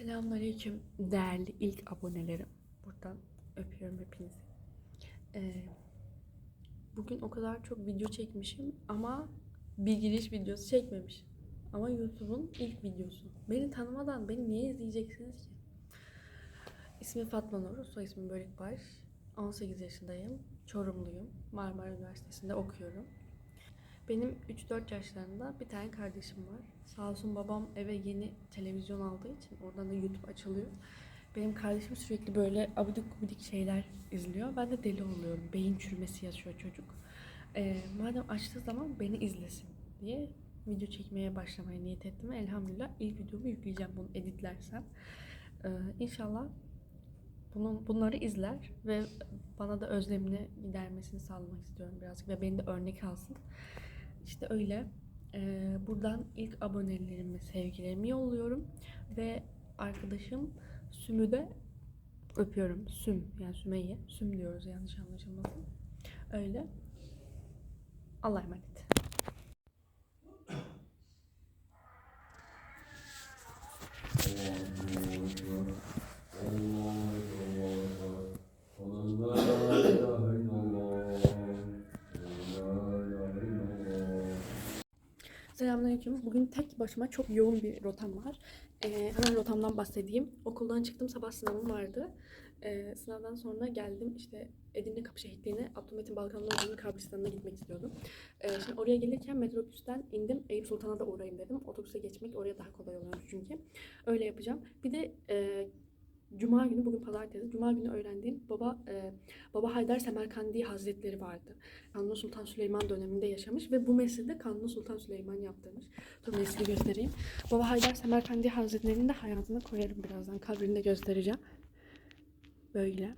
Selamünaleyküm değerli ilk abonelerim. Buradan öpüyorum hepinizi. Ee, bugün o kadar çok video çekmişim ama bir giriş videosu çekmemişim. Ama YouTube'un ilk videosu. Beni tanımadan beni niye izleyeceksiniz ki? İsmim Fatma Nur, soy ismim Bölükbaş. 18 yaşındayım, Çorumluyum. Marmara Üniversitesi'nde okuyorum. Benim 3-4 yaşlarında bir tane kardeşim var. Sağ olsun babam eve yeni televizyon aldığı için oradan da YouTube açılıyor. Benim kardeşim sürekli böyle abidik gubidik şeyler izliyor. Ben de deli oluyorum. Beyin çürümesi yaşıyor çocuk. Ee, madem açtığı zaman beni izlesin diye video çekmeye başlamaya niyet ettim. Elhamdülillah ilk videomu yükleyeceğim bunu editlersem. Ee, inşallah bunun, bunları izler ve bana da özlemini gidermesini sağlamak istiyorum birazcık ve beni de örnek alsın. İşte öyle. Ee, buradan ilk abonelerime sevgilerimi yolluyorum ve arkadaşım Süm'ü de öpüyorum. Süm yani Sümeyye. Süm diyoruz yanlış anlaşılmasın. Öyle. Allah'a emanet. Selamünaleyküm. Bugün tek başıma çok yoğun bir rotam var. Ee, hemen rotamdan bahsedeyim. Okuldan çıktım, sabah sınavım vardı. Ee, sınavdan sonra geldim işte Edirne Kapı Şehitliği'ne Abdülmetin Balkanlıoğlu'nun kabristanına gitmek istiyordum. Ee, şimdi oraya gelirken metrobüsten indim. Eyüp Sultan'a da uğrayayım dedim. Otobüse geçmek oraya daha kolay oluyormuş çünkü. Öyle yapacağım. Bir de e, Cuma günü, bugün pazartesi, Cuma günü öğrendiğim baba e, Baba Haydar Semerkandi Hazretleri vardı. Kanuni Sultan Süleyman döneminde yaşamış ve bu mesleği de Kanuni Sultan Süleyman yaptırmış. Dur mesleği göstereyim. Baba Haydar Semerkandi Hazretleri'nin de hayatını koyarım birazdan. Kabrini de göstereceğim. Böyle.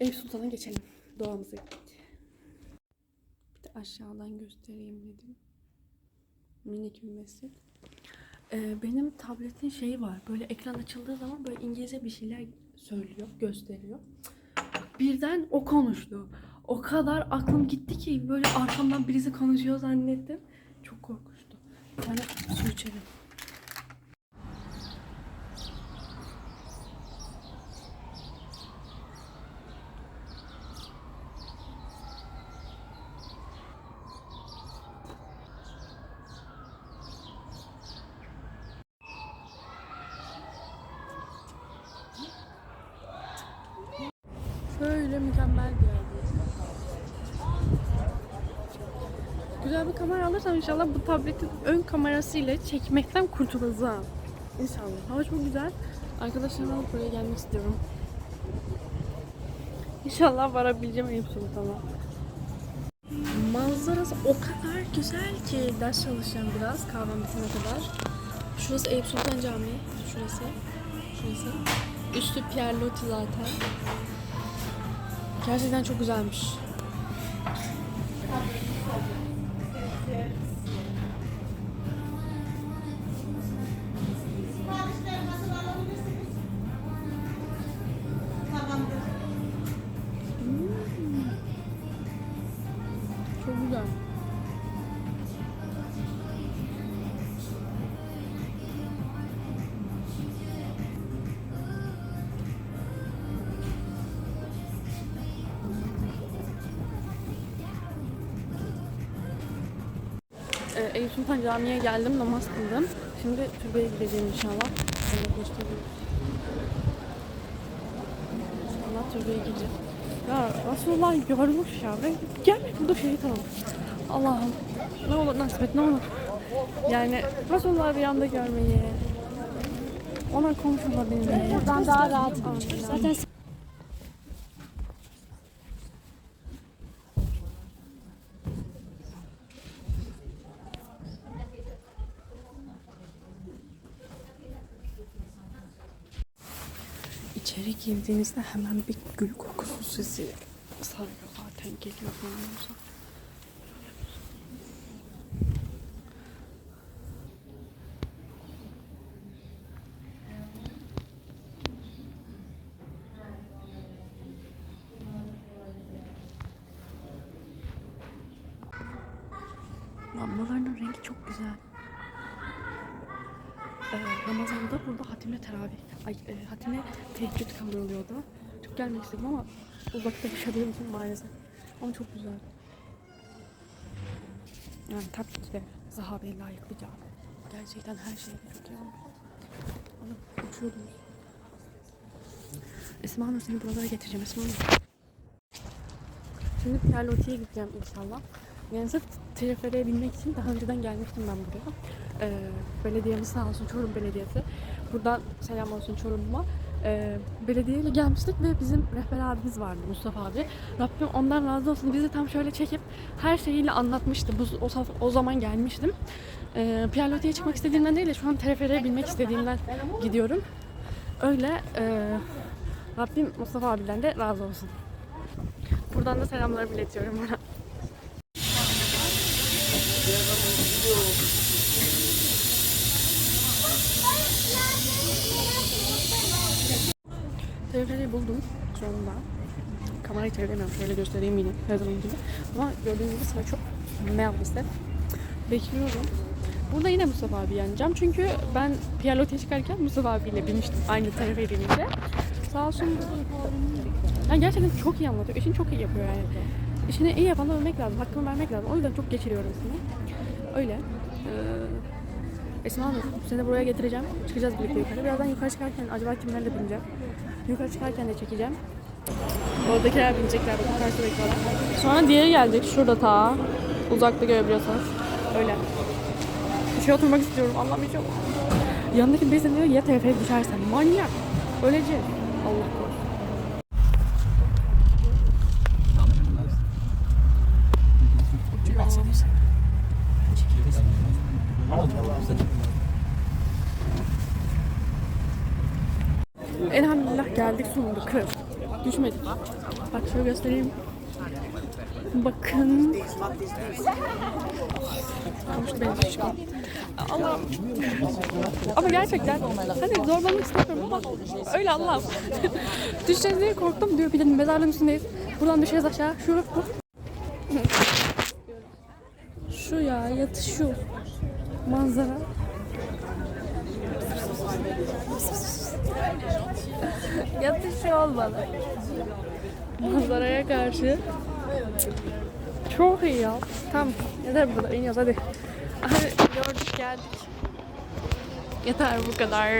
Eyüp Sultan'a geçelim. Doğamıza gittik. Bir de aşağıdan göstereyim dedim. Minik bir mescid. Ee, benim tabletin şeyi var. Böyle ekran açıldığı zaman böyle İngilizce bir şeyler söylüyor, gösteriyor. Birden o konuştu. O kadar aklım gitti ki böyle arkamdan birisi konuşuyor zannettim. Çok korkunçtu. Bir tane su içelim. Böyle mükemmel bir yer. Güzel bir kamera alırsam inşallah bu tabletin ön kamerasıyla çekmekten kurtulacağım. İnşallah. Hava çok güzel. Arkadaşlarımla alıp buraya gelmek istiyorum. İnşallah varabileceğim Eyüp Sultan'a. Manzarası o kadar güzel ki ders çalışacağım biraz kahvem bitene kadar. Şurası Eyüp Sultan Camii. Şurası. Şurası. Üstü Pierre Loti zaten. Gerçekten çok güzelmiş. Ee, Eyüp Sultan Camii'ye geldim, namaz kıldım. Şimdi türbeye gideceğim inşallah. Şöyle göstereyim. İnşallah türbeye gideceğim. Ya Resulullah görmüş ya. Ben gelmiş burada şehit olalım. Allah'ım ne olur nasip et ne olur. Yani Resulullah'ı bir anda görmeyi. Ona komşu olabilmeyi. Buradan daha rahat. Zaten İçeri girdiğinizde hemen bir gül kokusu sizi sarıyor zaten geliyor burnunuza. Lambaların rengi çok güzel. Ee, Ramazan'da burada hatimle teravih, ay, e, hatimle teheccüd kaldırılıyordu. Çok gelmek istedim ama uzakta yaşadığım için maalesef. Ama çok güzel. Yani tabii ki de sahabeye layık bir cami. Gerçekten her şey iyi olmuş. Ama uçuyordum. Esma Hanım seni buralara getireceğim Esma Hanım. Şimdi Pierre Loti'ye gideceğim inşallah. Yani sırf teleferiğe binmek için daha önceden gelmiştim ben buraya. Ee, belediyemiz sağ olsun Çorum Belediyesi. Buradan selam olsun Çorum'uma. Ee, belediyeyle gelmiştik ve bizim rehber abimiz vardı Mustafa abi. Rabbim ondan razı olsun. Bizi tam şöyle çekip her şeyiyle anlatmıştı. Bu, o, o zaman gelmiştim. Ee, Pierre Loti'ye çıkmak istediğimden değil de şu an teleferiğe binmek istediğimden gidiyorum. Öyle e, Rabbim Mustafa abiden de razı olsun. Buradan da selamlarımı iletiyorum ona. Teleferiği buldum sonunda. Kamerayı çeviremiyorum. Şöyle göstereyim yine her zaman gibi. Ama gördüğünüz gibi sıra çok maalesef. Bekliyorum. Burada yine Mustafa abi yeneceğim. Çünkü ben Pierre çıkarken Mustafa abiyle binmiştim. Aynı teleferiğimizde. Sağ olsun. Yani gerçekten çok iyi anlatıyor. İşini çok iyi yapıyor yani. İşini iyi yapana övmek lazım. Hakkını vermek lazım. O yüzden çok geçiriyorum seni. Öyle. Ee, Esma Hanım seni buraya getireceğim. Çıkacağız birlikte yukarı. Birazdan yukarı çıkarken acaba kimlerle bineceğim? Yukarı çıkarken de çekeceğim. Oradakiler binecekler. Bakın karşıda bekliyorlar. Sonra diğeri geldik. Şurada ta. Uzakta görebiliyorsanız. Öyle. Bir şey oturmak istiyorum. Yok. Yanındaki birisi diyor ya telefere düşersen. Manyak. Öleceğiz. Allah korusun. Elhamdülillah geldik sonunda kır. Düşmedik. Bak şöyle göstereyim. Bakın. Şişkom. Allah'ım. Ama gerçekten hani zorlamak istemiyorum ama öyle Allah'ım. Düşeceğiz diye korktum diyor. Bir de mezarlığın üstündeyiz. Buradan düşeriz aşağı. Şu bu. Şu ya yatış şu. Manzara. Yatış olmalı. Manzaraya karşı. Çok iyi ya. Tamam. Yeter bu kadar. İniyoruz hadi. Hadi gördük geldik. Yeter bu kadar.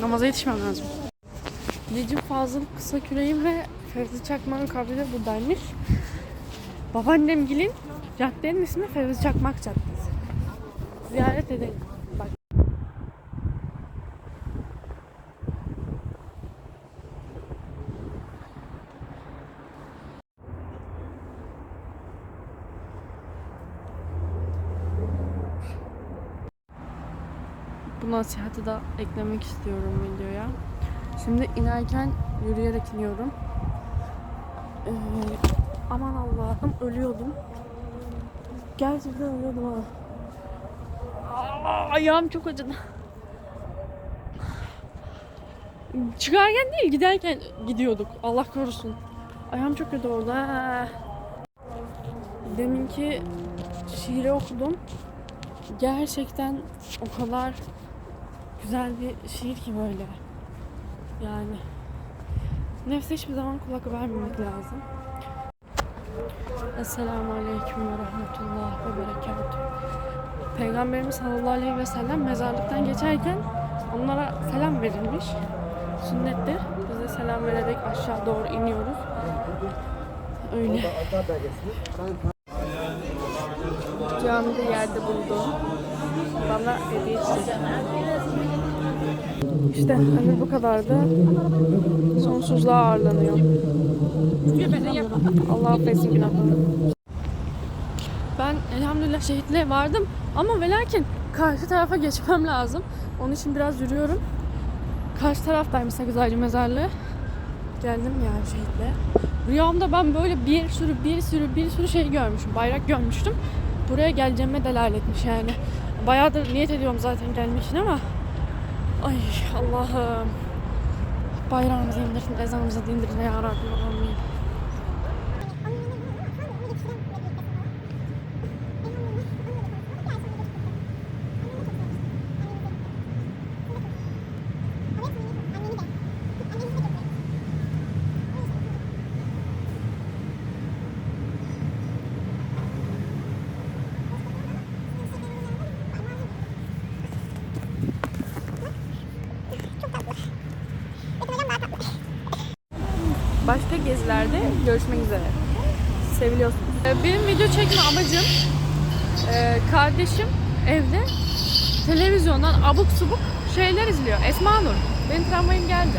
Namaza yetişmem lazım. Necip Fazıl Kısa Küreğim ve Fevzi Çakmak'ın kabri buradaymış. Babaannemgilin caddenin ismi Fevzi Çakmak Caddesi. Ziyaret edelim. Bak. Bu nasihati da eklemek istiyorum videoya. Şimdi inerken yürüyerek iniyorum. Ee, aman Allah'ım ölüyordum. Gerçekten ölüyordum ha. Aa, ayağım çok acıdı. Çıkarken değil giderken gidiyorduk. Allah korusun. Ayağım çok kötü oldu. ha. Deminki şiiri okudum. Gerçekten o kadar güzel bir şiir ki böyle. Yani nefse hiçbir zaman kulak vermemek lazım. Esselamu Aleyküm ve Rahmetullah ve Berekatuhu. Peygamberimiz sallallahu aleyhi ve sellem mezarlıktan geçerken onlara selam verilmiş. Sünnettir. Biz de selam vererek aşağı doğru iniyoruz. Öyle. Camide yerde buldum. Bana hediye çiçek. İşte ömür bu kadardı. Sonsuzluğa ağırlanıyor. Allah affetsin günahlarını. Ben elhamdülillah şehitliğe vardım ama ve lakin karşı tarafa geçmem lazım. Onun için biraz yürüyorum. Karşı taraftaymış Sakızaycı mezarlığı. Geldim yani şehitliğe. Rüyamda ben böyle bir sürü bir sürü bir sürü şey görmüşüm. Bayrak görmüştüm. Buraya geleceğime delaletmiş yani. Bayağıdır niyet ediyorum zaten gelmek için ama Ay Allah'ım. Bayrağımızı indirsin, ezanımızı dindirin ya Rabbim. Başka gezilerde görüşmek üzere. Seviliyorsunuz. Ee, Benim video çekme amacım e, kardeşim evde televizyondan abuk subuk şeyler izliyor. Esma Nur. Benim tramvayım geldi.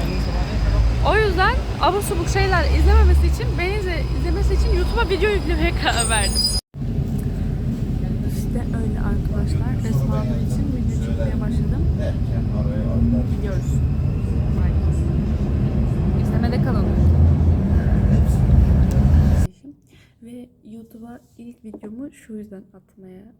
O yüzden abuk subuk şeyler izlememesi için, beni izle- izlemesi için YouTube'a video yüklemeye karar verdim. İşte öyle arkadaşlar. Esma Nur için video çekmeye başladım. Gidiyoruz. İzlemede kalın. Ve YouTube'a ilk videomu şu yüzden atmaya